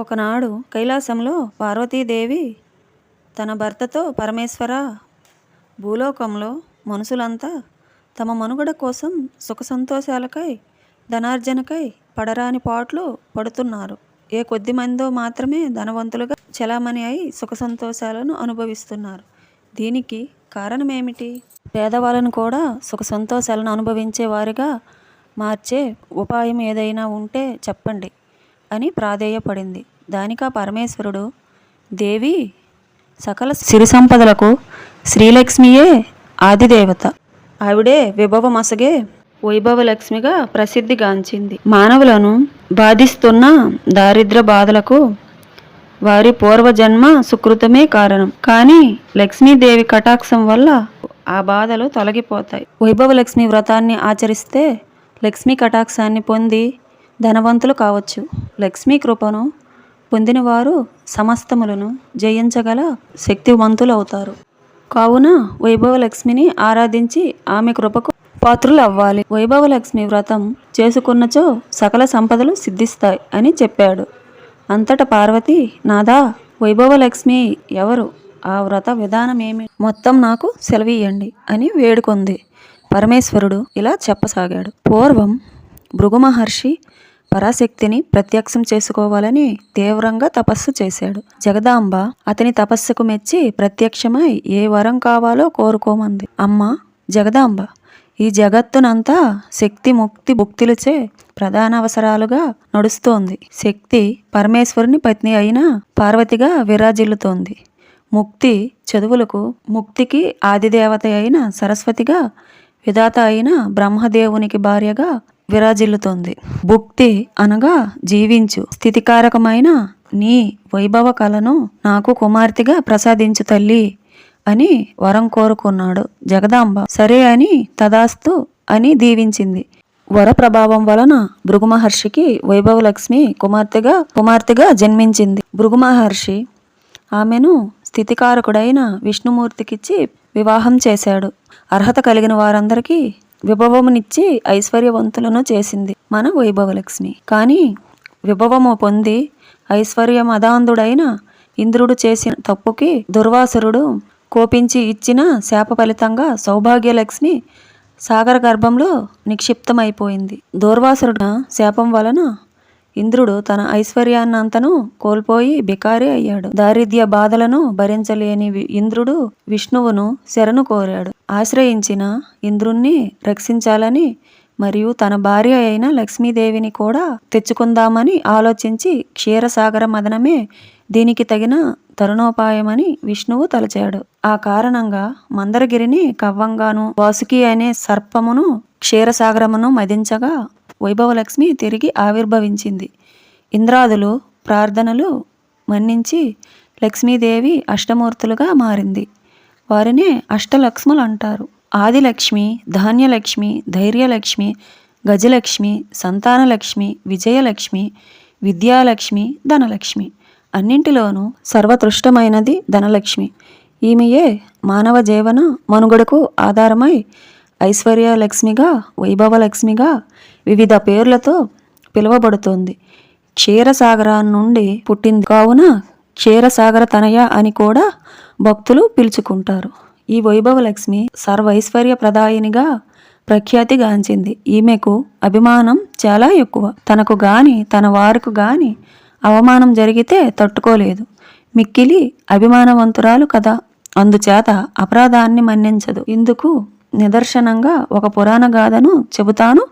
ఒకనాడు కైలాసంలో పార్వతీదేవి తన భర్తతో పరమేశ్వర భూలోకంలో మనుషులంతా తమ మనుగడ కోసం సుఖ సంతోషాలకై ధనార్జనకై పడరాని పాట్లు పడుతున్నారు. ఏ కొద్ది మందో మాత్రమే ధనవంతులుగా చలామణి అయి సుఖ సంతోషాలను అనుభవిస్తున్నారు. దీనికి కారణమేమిటి? పేదవాళ్ళను కూడా సుఖ సంతోషాలను అనుభవించే వారిగా మార్చే ఉపాయం ఏదైనా ఉంటే చెప్పండి. అని ప్రాధేయపడింది. దానికా పరమేశ్వరుడు దేవి సకల సిరి సంపదలకు శ్రీలక్ష్మియే ఆదిదేవత. ఆవిడే విభవమసగే వైభవలక్ష్మిగా ప్రసిద్ధిగాంచింది. మానవులను బాధిస్తున్న దారిద్ర బాధలకు వారి పూర్వజన్మ సుకృతమే కారణం. కానీ లక్ష్మీదేవి కటాక్షం వల్ల ఆ బాధలు తొలగిపోతాయి. వైభవలక్ష్మి వ్రతాన్ని ఆచరిస్తే లక్ష్మీ కటాక్షాన్ని పొంది ధనవంతులు కావచ్చు. లక్ష్మీ కృపను పొందినవారు సమస్తములను జయించగల శక్తివంతులు అవుతారు. కావున వైభవలక్ష్మిని ఆరాధించి ఆమె కృపకు పాత్రులు అవ్వాలి. వైభవలక్ష్మి వ్రతం చేసుకున్నచో సకల సంపదలు సిద్ధిస్తాయి అని చెప్పాడు. అంతట పార్వతి నాదా వైభవలక్ష్మి ఎవరు? ఆ వ్రత విధానమేమి? మొత్తం నాకు సెలవియండి అని వేడుకొంది. పరమేశ్వరుడు ఇలా చెప్పసాగాడు. పూర్వం భృగు మహర్షి పరాశక్తిని ప్రత్యక్షం చేసుకోవాలని తీవ్రంగా తపస్సు చేశాడు. జగదాంబ అతని తపస్సుకు మెచ్చి ప్రత్యక్షమై ఏ వరం కావాలో కోరుకోమంది. అమ్మ జగదాంబ ఈ జగత్తునంతా శక్తి ముక్తి భుక్తులచే ప్రధాన అవసరాలుగా నడుస్తోంది. శక్తి పరమేశ్వరుని పత్ని అయిన పార్వతిగా విరాజిల్లుతోంది. ముక్తి చదువులకు ముక్తికి ఆదిదేవత అయిన సరస్వతిగా విధాత అయిన బ్రహ్మదేవునికి భార్యగా విరాజిల్లుతోంది. భుక్తి అనగా జీవించు. స్థితికారకమైన నీ వైభవ కళను నాకు కుమార్తెగా ప్రసాదించు తల్లి అని వరం కోరుకున్నాడు జగదాంబ. సరే అని తదాస్తు అని దీవించింది. వర ప్రభావం వలన భృగుమహర్షికి వైభవలక్ష్మి కుమార్తెగా కుమార్తెగా జన్మించింది. భృగుమహర్షి ఆమెను స్థితికారకుడైన విష్ణుమూర్తికిచ్చి వివాహం చేశాడు. అర్హత కలిగిన వారందరికీ విభవమునిచ్చి ఐశ్వర్యవంతులను చేసింది మన వైభవలక్ష్మి. కానీ విభవము పొంది ఐశ్వర్యమదాంధుడైన ఇంద్రుడు చేసిన తప్పుకి దుర్వాసురుడు కోపించి ఇచ్చిన శాప ఫలితంగా సౌభాగ్యలక్ష్మి సాగర గర్భంలో నిక్షిప్తమైపోయింది. దూర్వాసురుడు శాపం వలన ఇంద్రుడు తన ఐశ్వర్యాన్నంతను కోల్పోయి బికారి అయ్యాడు. దారిద్ర్య బాధలను భరించలేని వి- ఇంద్రుడు విష్ణువును శరణు కోరాడు. ఆశ్రయించిన ఇంద్రుణ్ణి రక్షించాలని మరియు తన భార్య అయిన లక్ష్మీదేవిని కూడా తెచ్చుకుందామని ఆలోచించి క్షీరసాగర మదనమే దీనికి తగిన తరుణోపాయమని విష్ణువు తలచాడు. ఆ కారణంగా మందరగిరిని కవ్వంగాను వాసుకి అనే సర్పమును క్షీరసాగరమును మదించగా వైభవలక్ష్మి తిరిగి ఆవిర్భవించింది. ఇంద్రాదులు ప్రార్థనలు మన్నించి లక్ష్మీదేవి అష్టమూర్తులుగా మారింది. వారినే అష్టలక్ష్ములు అంటారు. ఆదిలక్ష్మి ధాన్యలక్ష్మి ధైర్యలక్ష్మి గజలక్ష్మి సంతానలక్ష్మి విజయలక్ష్మి విద్యాలక్ష్మి ధనలక్ష్మి. అన్నింటిలోనూ సర్వతృష్టమైనది ధనలక్ష్మి. ఈమెయే మానవ జీవన మనుగడకు ఆధారమై ఐశ్వర్యలక్ష్మిగా వైభవలక్ష్మిగా వివిధ పేర్లతో పిలువబడుతోంది. క్షీరసాగరా నుండి పుట్టింది. కావున క్షీరసాగర తనయ అని కూడా భక్తులు పిలుచుకుంటారు. ఈ వైభవలక్ష్మి సర్వైశ్వర్య ప్రదాయినిగా ప్రఖ్యాతిగాంచింది ఈమెకు అభిమానం చాలా ఎక్కువ. తనకు గాని తన వారికి గాని అవమానం జరిగితే తట్టుకోలేదు. మిక్కిలి అభిమానవంతురాలు కదా. అందుచేత అపరాధాన్ని మన్నించదు. ఇందుకు నిదర్శనంగా ఒక పురాణ గాథను చెబుతాను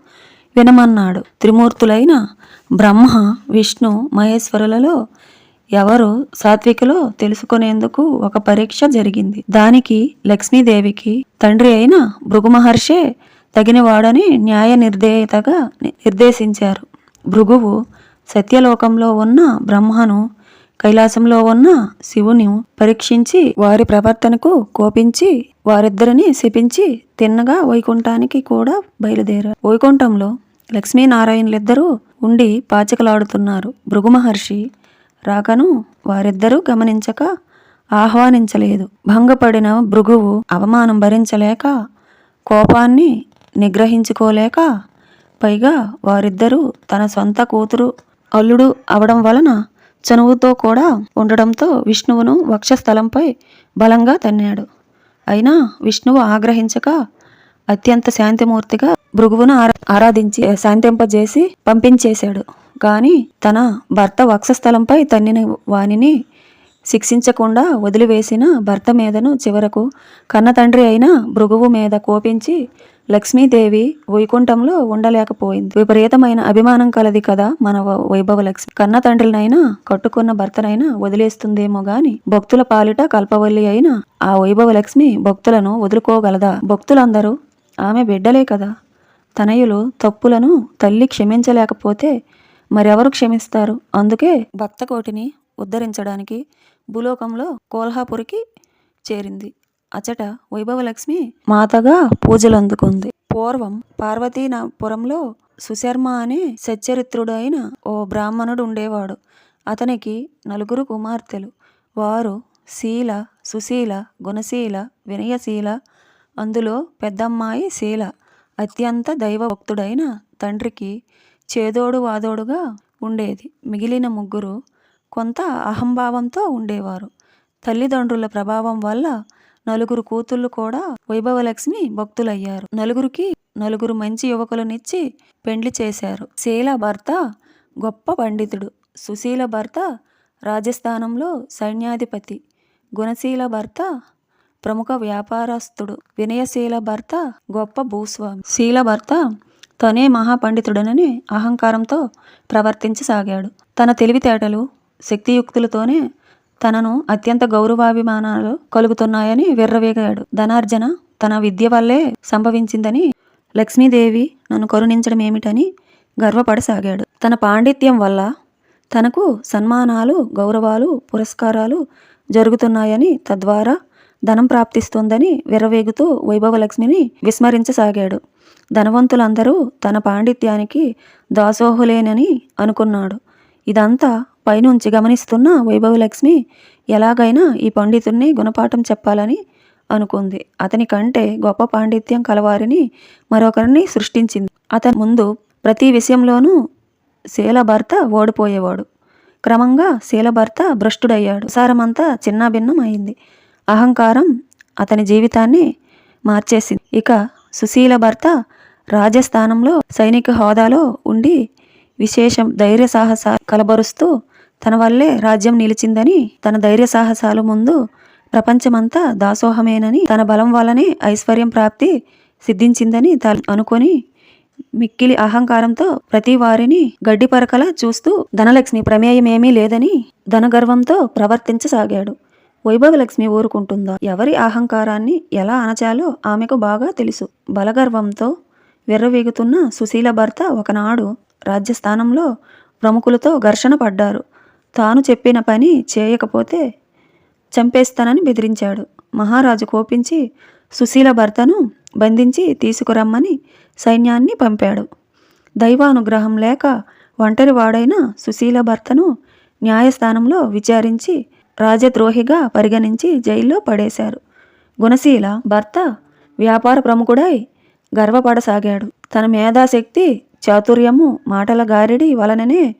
వినమన్నాడు. త్రిమూర్తులైన బ్రహ్మ విష్ణు మహేశ్వరులలో ఎవరు సాత్వికులో తెలుసుకునేందుకు ఒక పరీక్ష జరిగింది. దానికి లక్ష్మీదేవికి తండ్రి అయిన భృగు మహర్షే తగినవాడని న్యాయ నిర్దేయతగా నిర్దేశించారు. భృగువు సత్యలోకంలో ఉన్న బ్రహ్మను కైలాసంలో ఉన్న శివుని పరీక్షించి వారి ప్రవర్తనకు కోపించి వారిద్దరిని శపించి తిన్నగా వైకుంఠానికి కూడా బయలుదేరారు. వైకుంఠంలో లక్ష్మీనారాయణులిద్దరూ ఉండి పాచికలాడుతున్నారు. భృగు మహర్షి రాకను వారిద్దరూ గమనించక ఆహ్వానించలేదు. భంగపడిన భృగువు అవమానం భరించలేక కోపాన్ని నిగ్రహించుకోలేక పైగా వారిద్దరూ తన సొంత కూతురు అల్లుడు అవడం వలన చనువుతో కూడా ఉండడంతో విష్ణువును వక్షస్థలంపై బలంగా తన్నాడు. అయినా విష్ణువు ఆగ్రహించక అత్యంత శాంతిమూర్తిగా భృగువును ఆరా- ఆరాధించి శాంతింపజేసి పంపించేశాడు. కానీ తన భర్త వక్షస్థలంపై తన్నిన వానిని శిక్షించకుండా వదిలివేసిన భర్త మీదను చివరకు కన్న తండ్రి అయిన భృగువు మీద కోపించి లక్ష్మీదేవి వైకుంఠంలో ఉండలేకపోయింది. విపరీతమైన అభిమానం కలది కదా మన వ- వైభవ లక్ష్మి. కన్న తండ్రినైనా కట్టుకున్న భర్తనైనా వదిలేస్తుందేమో గాని భక్తుల పాలిట కల్పవల్లి అయిన ఆ వైభవ లక్ష్మి భక్తులను వదులుకోగలదా? భక్తులందరూ ఆమె బిడ్డలే కదా. తనయులు తప్పులను తల్లి క్షమించలేకపోతే మరెవరు క్షమిస్తారు అందుకే భక్తకోటిని ఉద్ధరించడానికి భూలోకంలో కోల్హాపురికి చేరింది. అచట వైభవలక్ష్మి మాతగా పూజలు అందుకుంది. పూర్వం పార్వతీనాపురంలో సుశర్మ అనే సచ్చరిత్రుడైన ఓ బ్రాహ్మణుడు ఉండేవాడు. అతనికి నలుగురు కుమార్తెలు. వారు శీల సుశీల గుణశీల వినయశీల అందులో పెద్దమ్మాయి శీల అత్యంత దైవభక్తుడైన తండ్రికి చేదోడు వాదోడుగా ఉండేది. మిగిలిన ముగ్గురు కొంత అహంభావంతో ఉండేవారు. తల్లిదండ్రుల ప్రభావం వల్ల నలుగురు కూతుళ్ళు కూడా వైభవలక్ష్మి భక్తులయ్యారు. నలుగురికి నలుగురు మంచి యువకులనిచ్చి పెండ్లి చేశారు. శీల భర్త గొప్ప పండితుడు. సుశీల భర్త రాజస్థానంలో సైన్యాధిపతి. గుణశీల భర్త ప్రముఖ వ్యాపారస్తుడు. వినయశీల భర్త గొప్ప భూస్వామి. శీల భర్త తనే మహాపండితుడనని అహంకారంతో ప్రవర్తించసాగాడు. తన తెలివితేటలు శక్తియుక్తులతోనే తనను అత్యంత గౌరవాభిమానాలు కలుగుతున్నాయని విర్రవేగాడు. ధనార్జన తన విద్య వల్లే సంభవించిందని లక్ష్మీదేవి నన్ను కరుణించడం ఏమిటని గర్వపడసాగాడు. తన పాండిత్యం వల్ల తనకు సన్మానాలు గౌరవాలు పురస్కారాలు జరుగుతున్నాయని తద్వారా ధనం ప్రాప్తిస్తుందని విర్రవేగుతూ వైభవలక్ష్మిని విస్మరించసాగాడు. ధనవంతులందరూ తన పాండిత్యానికి దాసోహులేనని అనుకున్నాడు. ఇదంతా పైనుంచి గమనిస్తున్న వైభవలక్ష్మి ఎలాగైనా ఈ పండితుణ్ణి గుణపాఠం చెప్పాలని అనుకుంది. అతని కంటే గొప్ప పాండిత్యం కలవారిని మరొకరిని సృష్టించింది. అతని ముందు ప్రతి విషయంలోనూ శీల భర్త ఓడిపోయేవాడు. క్రమంగా శీలభర్త భ్రష్టుడయ్యాడు. సారమంతా చిన్నాభిన్నం అయింది అహంకారం అతని జీవితాన్ని మార్చేసింది. ఇక సుశీల భర్త రాజస్థానంలో సైనిక హోదాలో ఉండి విశేషం ధైర్య సాహసాలు కలబరుస్తూ తన వల్లే రాజ్యం నిలిచిందని తన ధైర్య సాహసాలు ముందు ప్రపంచమంతా దాసోహమేనని తన బలం వల్లనే ఐశ్వర్యం ప్రాప్తి సిద్ధించిందని త- అనుకొని మిక్కిలి అహంకారంతో ప్రతి వారిని గడ్డి పరకలా చూస్తూ ధనలక్ష్మి ప్రమేయమేమీ లేదని ధనగర్వంతో ప్రవర్తించసాగాడు. వైభవలక్ష్మి ఊరుకుంటుందా? ఎవరి అహంకారాన్ని ఎలా అణచాలో ఆమెకు బాగా తెలుసు. బలగర్వంతో విర్రవీగుతున్న సుశీల భర్త ఒకనాడు రాజ్యస్థానంలో ప్రముఖులతో ఘర్షణ పడ్డారు. తాను చెప్పిన పని చేయకపోతే చంపేస్తానని బెదిరించాడు. మహారాజు కోపించి సుశీల భర్తను బంధించి తీసుకురమ్మని సైన్యాన్ని పంపాడు. దైవానుగ్రహం లేక ఒంటరి వాడైన సుశీల భర్తను న్యాయస్థానంలో విచారించి రాజద్రోహిగా పరిగణించి జైల్లో పడేశారు. గుణశీల భర్త వ్యాపార ప్రముఖుడై గర్వపడసాగాడు. తన మేధాశక్తి చాతుర్యము మాటల గారిడి వలననే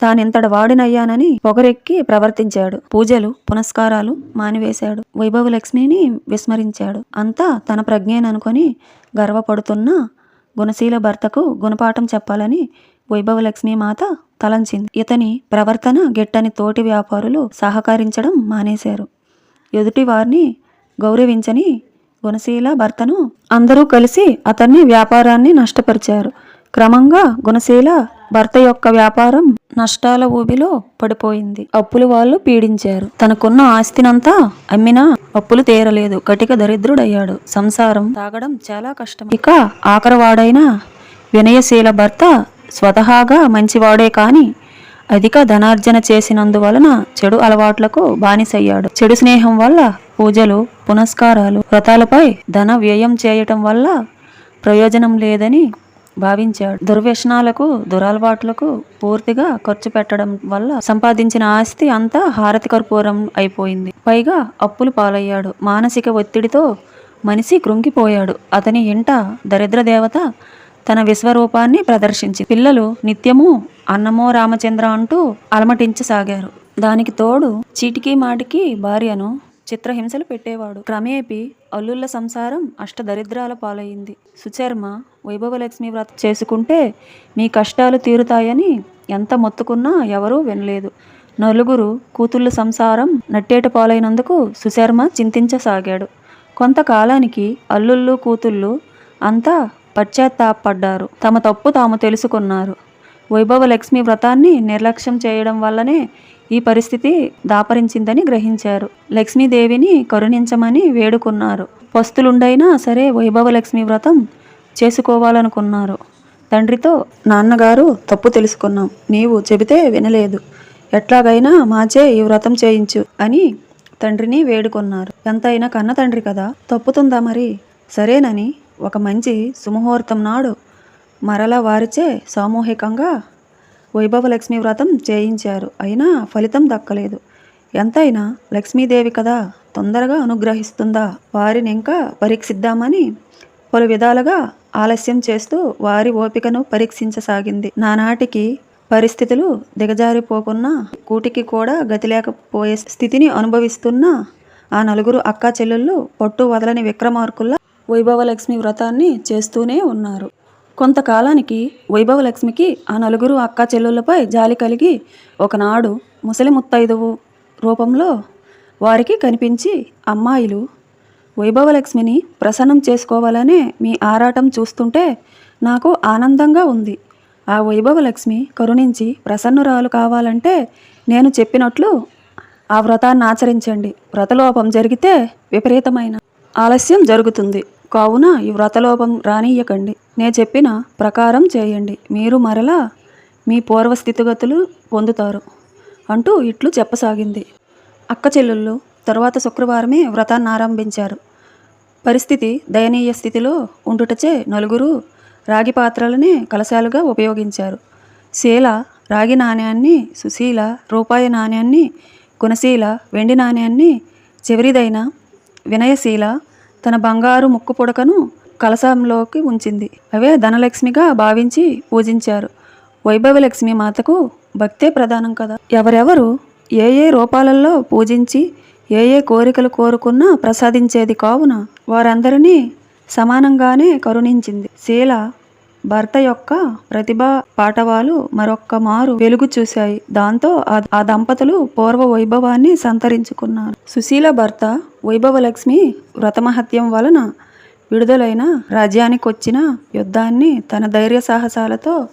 తానింతటి వాడినయ్యానని పొగరెక్కి ప్రవర్తించాడు. పూజలు పునస్కారాలు మానివేశాడు. వైభవలక్ష్మిని విస్మరించాడు. అంతా తన ప్రజ్ఞేననుకొని గర్వపడుతున్న గుణశీల భర్తకు గుణపాఠం చెప్పాలని వైభవలక్ష్మి మాత తలంచింది. ఇతని ప్రవర్తన గిట్టని తోటి వ్యాపారులు సహకరించడం మానేశారు. ఎదుటి వారిని గౌరవించని గుణశీల భర్తను అందరూ కలిసి అతన్ని వ్యాపారాన్ని నష్టపరిచారు. క్రమంగా గుణశీల భర్త యొక్క వ్యాపారం నష్టాల ఊబిలో పడిపోయింది. అప్పులు వాళ్ళు పీడించారు. తనకున్న ఆస్తినంతా అమ్మినా అప్పులు తీరలేదు. కటిక దరిద్రుడయ్యాడు. సంసారం తాగడం చాలా కష్టం. ఇక ఆఖరవాడైన వినయశీల భర్త స్వతహాగా మంచివాడే కాని అధిక ధనార్జన చేసినందువలన చెడు అలవాట్లకు బానిసయ్యాడు. చెడు స్నేహం వల్ల పూజలు పునస్కారాలు వ్రతాలపై ధన వ్యయం చేయటం వల్ల ప్రయోజనం లేదని భావించాడు. దుర్వ్యసనాలకు దురలవాట్లకు పూర్తిగా ఖర్చు పెట్టడం వల్ల సంపాదించిన ఆస్తి అంతా హారతి కర్పూరం అయిపోయింది. పైగా అప్పులు పాలయ్యాడు. మానసిక ఒత్తిడితో మనిషి కృంగిపోయాడు. అతని ఇంట దరిద్ర దేవత తన విశ్వరూపాన్ని ప్రదర్శించి పిల్లలు నిత్యము అన్నమో రామచంద్ర అంటూ అలమటించసాగారు. దానికి తోడు చీటికి మాటికి భార్యను చిత్రహింసలు పెట్టేవాడు. క్రమేపీ అల్లుళ్ళ సంసారం అష్టదరిద్రాల పాలయ్యింది. సుచర్మ వైభవలక్ష్మి వ్రతం చేసుకుంటే మీ కష్టాలు తీరుతాయని ఎంత మొత్తుకున్నా ఎవరూ వినలేదు. నలుగురు కూతుళ్ళ సంసారం నట్టేట పాలైనందుకు సుశర్మ చింతించసాగాడు. కొంతకాలానికి అల్లుళ్ళు కూతుళ్ళు అంతా పశ్చాత్తాపడ్డారు. తమ తప్పు తాము తెలుసుకున్నారు. వైభవ లక్ష్మి వ్రతాన్ని నిర్లక్ష్యం చేయడం వల్లనే ఈ పరిస్థితి దాపరించిందని గ్రహించారు. లక్ష్మీదేవిని కరుణించమని వేడుకున్నారు. పస్తులుండైనా సరే వైభవ లక్ష్మి వ్రతం చేసుకోవాలనుకున్నారు. తండ్రితో నాన్నగారు తప్పు తెలుసుకున్నాం. నీవు చెబితే వినలేదు. ఎట్లాగైనా మాచే ఈ వ్రతం చేయించు అని తండ్రిని వేడుకున్నారు. ఎంతైనా కన్న తండ్రి కదా. తప్పుతుందా మరి? సరేనని ఒక మంచి సుముహూర్తం నాడు మరల వారిచే సామూహికంగా వైభవలక్ష్మి వ్రతం చేయించారు అయినా ఫలితం దక్కలేదు. ఎంతైనా లక్ష్మీదేవి కదా తొందరగా అనుగ్రహిస్తుందా? వారిని ఇంకా పరీక్షిద్దామని పలు విధాలుగా ఆలస్యం చేస్తూ వారి ఓపికను పరీక్షించసాగింది. నానాటికి పరిస్థితులు దిగజారిపోకున్నా కూటికి కూడా గతి లేకపోయే స్థితిని అనుభవిస్తున్న ఆ నలుగురు అక్కా చెల్లెళ్ళు పట్టు వదలని విక్రమార్కుల్లా వైభవలక్ష్మి వ్రతాన్ని చేస్తూనే ఉన్నారు. కొంతకాలానికి వైభవలక్ష్మికి ఆ నలుగురు అక్క చెల్లెళ్ళపై జాలి కలిగి ఒకనాడు ముసలి ముత్తైదువు రూపంలో వారికి కనిపించి అమ్మాయిలు వైభవలక్ష్మిని ప్రసన్నం చేసుకోవాలనే మీ ఆరాటం చూస్తుంటే నాకు ఆనందంగా ఉంది. ఆ వైభవలక్ష్మి కరుణించి ప్రసన్నురాలు కావాలంటే నేను చెప్పినట్లు ఆ వ్రతాన్ని ఆచరించండి. వ్రతలోపం జరిగితే విపరీతమైన ఆలస్యం జరుగుతుంది. కావున ఈ వ్రతలోపం రానియకండి నేను చెప్పిన ప్రకారం చేయండి. మీరు మరలా మీ పూర్వ స్థితిగతులు పొందుతారు అంటూ ఇట్లు చెప్పసాగింది. అక్క చెల్లెళ్ళు తరువాత శుక్రవారమే వ్రతాన్ని ఆరంభించారు. పరిస్థితి దయనీయ స్థితిలో ఉండుటచే నలుగురు రాగి పాత్రలనే కలశాలుగా ఉపయోగించారు. శీల రాగి నాణ్యాన్ని సుశీల రూపాయి నాణ్యాన్ని గుణశీల వెండి నాణ్యాన్ని చివరిదైన వినయశీల తన బంగారు ముక్కు పుడకను కలశంలోకి ఉంచింది. అవే ధనలక్ష్మిగా భావించి పూజించారు. వైభవలక్ష్మి మాతకు భక్తే ప్రధానం కదా. ఎవరెవరు ఏ ఏ రూపాలలో పూజించి ఏ ఏ కోరికలు కోరుకున్నా ప్రసాదించేది కావున వారందరినీ సమానంగానే కరుణించింది. శీల భర్త యొక్క ప్రతిభా పాటవాలు మరొక్క మారు వెలుగు చూశాయి. దాంతో ఆ- దంపతులు పూర్వ వైభవాన్ని సంతరించుకున్నారు. సుశీల భర్త వైభవలక్ష్మి వ్రతమహత్యం వలన విడుదలైన రాజ్యానికొచ్చిన యుద్ధాన్ని తన ధైర్య సాహసాలతో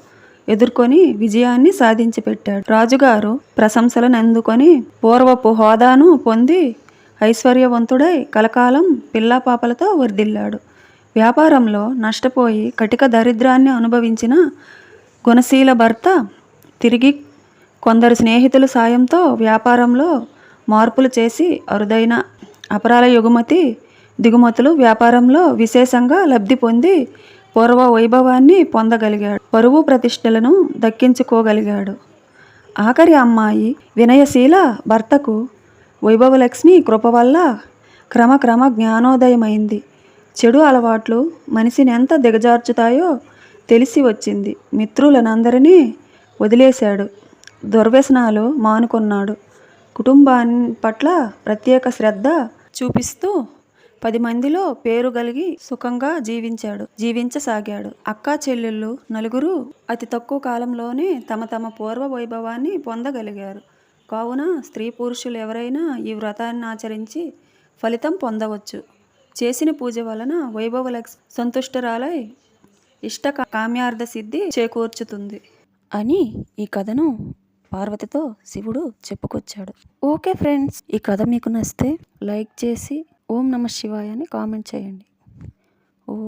ఎదుర్కొని విజయాన్ని సాధించి పెట్టాడు రాజుగారు ప్రశంసలను అందుకొని పూర్వపు హోదాను పొంది ఐశ్వర్యవంతుడై కలకాలం పిల్లా పాపలతో వర్దిల్లాడు. వ్యాపారంలో నష్టపోయి కటిక దరిద్రాన్ని అనుభవించిన గుణశీల భర్త తిరిగి కొందరు స్నేహితుల సాయంతో వ్యాపారంలో మార్పులు చేసి అరుదైన అపరాల ఎగుమతి దిగుమతులు వ్యాపారంలో విశేషంగా లబ్ధి పొంది పూర్వ వైభవాన్ని పొందగలిగాడు. పరువు ప్రతిష్టలను దక్కించుకోగలిగాడు. ఆఖరి అమ్మాయి వినయశీల భర్తకు వైభవలక్ష్మి కృప వల్ల క్రమక్రమ జ్ఞానోదయమైంది. చెడు అలవాట్లు మనిషిని ఎంత దిగజార్చుతాయో తెలిసి వచ్చింది. మిత్రులనందరినీ వదిలేశాడు. దుర్వ్యసనాలు మానుకున్నాడు. కుటుంబాన్ని పట్ల ప్రత్యేక శ్రద్ధ చూపిస్తూ పది మందిలో పేరు కలిగి సుఖంగా జీవించాడు. జీవించసాగాడు. అక్కా చెల్లెళ్ళు నలుగురు అతి తక్కువ కాలంలోనే తమ తమ పూర్వ వైభవాన్ని పొందగలిగారు. కావున స్త్రీ పురుషులు ఎవరైనా ఈ వ్రతాన్ని ఆచరించి ఫలితం పొందవచ్చు. చేసిన పూజ వలన వైభవలక్ష్మి సంతుష్టరాలై ఇష్ట కామ్యార్థ సిద్ధి చేకూర్చుతుంది. అని ఈ కథను పార్వతితో శివుడు చెప్పుకొచ్చాడు. ఓకే ఫ్రెండ్స్ ఈ కథ మీకు నచ్చితే లైక్ చేసి ఓం నమ శివాయ అని కామెంట్ చేయండి.